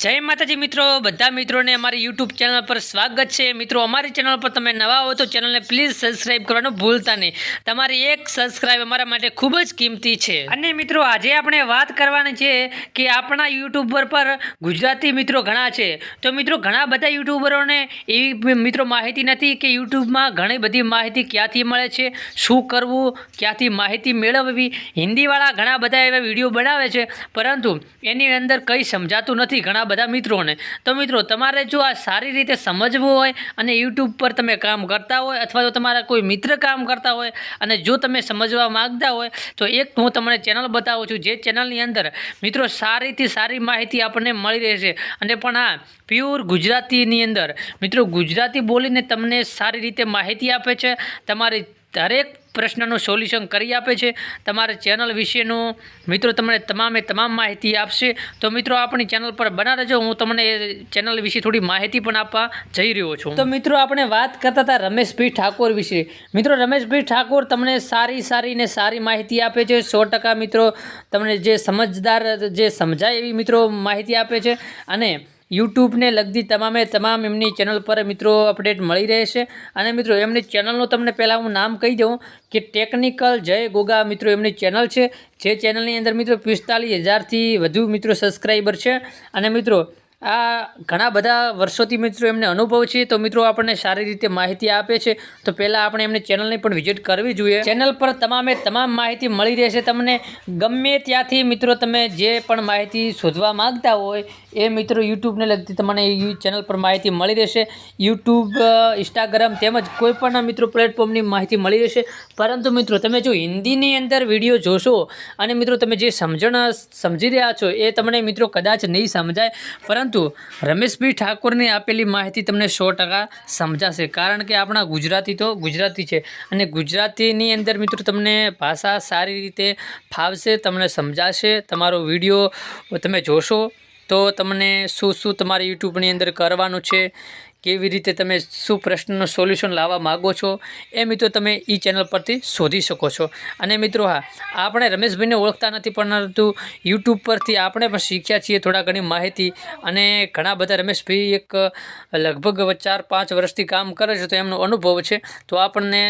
જય માતાજી મિત્રો, બધા મિત્રોને અમારી યુટ્યુબ ચેનલ પર સ્વાગત છે. મિત્રો, અમારી ચેનલ પર તમે નવા હો તો ચેનલને પ્લીઝ સબસ્ક્રાઇબ કરવાનું ભૂલતા નહીં. તમારી એક સબસ્ક્રાઇબ અમારા માટે ખૂબ જ કિંમતી છે. અને મિત્રો, આજે આપણે વાત કરવાની છે કે આપણા યુટ્યુબર પર ગુજરાતી મિત્રો ઘણા છે. તો મિત્રો, ઘણા બધા યુટ્યુબરોને એવી મિત્રો માહિતી નથી કે યુટ્યુબમાં ઘણી બધી માહિતી ક્યાંથી મળે છે, શું કરવું, ક્યાંથી માહિતી મેળવવી. હિન્દીવાળા ઘણા બધા એવા વીડિયો બનાવે છે, પરંતુ એની અંદર કંઈ સમજાતું નથી. ઘણા બધા મિત્રોને. તો મિત્રો, તમારે જો આ સારી રીતે સમજવું હોય અને યુટ્યુબ પર તમે કામ કરતા હોય અથવા તો તમારા કોઈ મિત્ર કામ કરતા હોય અને જો તમે સમજવા માગતા હોય, તો એક હું તમને ચેનલ બતાવું છું. જે ચેનલની અંદર મિત્રો સારીથી સારી માહિતી આપણને મળી રહેશે. અને પણ આ પ્યોર ગુજરાતીની અંદર મિત્રો ગુજરાતી બોલીને તમને સારી રીતે માહિતી આપે છે. તમારી દરેક પ્રશ્નનું સોલ્યુશન કરી આપે છે. તમારા ચેનલ વિશેનું મિત્રો તમને તમામે તમામ માહિતી આપશે. તો મિત્રો, આપણી ચેનલ પર બના રહેજો. હું તમને ચેનલ વિશે થોડી માહિતી પણ આપવા જઈ રહ્યો છું. તો મિત્રો, આપણે વાત કરતા હતા રમેશભાઈ ઠાકોર વિશે. મિત્રો, રમેશભાઈ ઠાકોર તમને સારી સારી ને સારી માહિતી આપે છે. સો મિત્રો, તમને જે સમજદાર, જે સમજાય એવી મિત્રો માહિતી આપે છે. અને યુટ્યુબને લગતી તમામે તમામ એમની ચેનલ પર મિત્રો અપડેટ મળી રહેશે. અને મિત્રો, એમની ચેનલનું તમને પહેલાં હું નામ કહી દઉં કે ટેકનિકલ જય ગોગા મિત્રો એમની ચેનલ છે. જે ચેનલની અંદર મિત્રો પિસ્તાલીસ હજારથી વધુ મિત્રો સબસ્ક્રાઈબર છે. અને મિત્રો આ ઘણા બધા વર્ષોથી મિત્રો એમને અનુભવ છે. તો મિત્રો આપણને સારી રીતે માહિતી આપે છે. તો પહેલાં આપણે એમની ચેનલની પણ વિઝિટ કરવી જોઈએ. ચેનલ પર તમામે તમામ માહિતી મળી રહેશે. તમને ગમે ત્યાંથી મિત્રો તમે જે પણ માહિતી શોધવા માંગતા હોય, એ મિત્રો યુટ્યુબને લગતી તમને ચેનલ પર માહિતી મળી રહેશે. યુટ્યુબ ઇન્સ્ટાગ્રામ તેમજ કોઈ પણ મિત્રો પ્લેટફોર્મની માહિતી મળી રહેશે. પરંતુ મિત્રો તમે જો હિન્દીની અંદર વીડિયો જોશો અને મિત્રો તમે જે સમજણ સમજી રહ્યા છો, એ તમને મિત્રો કદાચ નહીં સમજાય. પરંતુ રમેશભાઈ ઠાકોરની આપેલી માહિતી તમને સો ટકા સમજાશે. કારણ કે આપણા ગુજરાતી તો ગુજરાતી છે અને ગુજરાતીની અંદર મિત્રો તમને ભાષા સારી રીતે ફાવશે, તમને સમજાશે. તમારો વીડિયો તમે જોશો તો તમને શું શું તમારે યુટ્યુબની અંદર કરવાનું છે કેવી રીતે તમે શું પ્રશ્નનું સોલ્યુશન લાવવા માગો છો એ મિત્રો તમે એ ચેનલ પરથી શોધી શકો છો. અને મિત્રો હા, આપણે રમેશભાઈને ઓળખતા નથી પરંતુ યુટ્યુબ પરથી આપણે પણ શીખ્યા છીએ થોડા ઘણી માહિતી. અને ઘણા બધા રમેશભાઈ એક લગભગ ચાર, પાંચ વર્ષથી કામ કરે છે તો એમનો અનુભવ છે. તો આપણને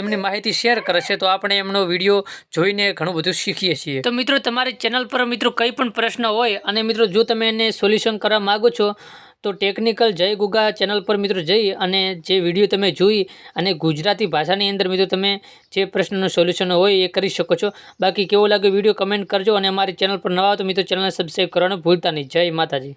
એમની માહિતી શેર કરે છે તો આપણે એમનો વીડિયો જોઈને ઘણું બધું શીખીએ છીએ. તો મિત્રો તમારી ચેનલ પર મિત્રો કંઈ પણ પ્રશ્ન હોય અને મિત્રો જો તમે એને સોલ્યુશન કરવા માગો છો તો ટેકનિકલ જય ગુગા ચેનલ પર મિત્રો જઈ અને જે વીડિયો તમે જોઈ અને ગુજરાતી ભાષાની અંદર મિત્રો તમે જે પ્રશ્નનું સોલ્યુશન હોય એ કરી શકો છો. બાકી કેવો લાગે વીડિયો કમેન્ટ કરજો અને અમારી ચેનલ પર નવા તો મિત્રો ચેનલને સબસ્ક્રાઈબ કરવાનું ભૂલતા નહીં. જય માતાજી.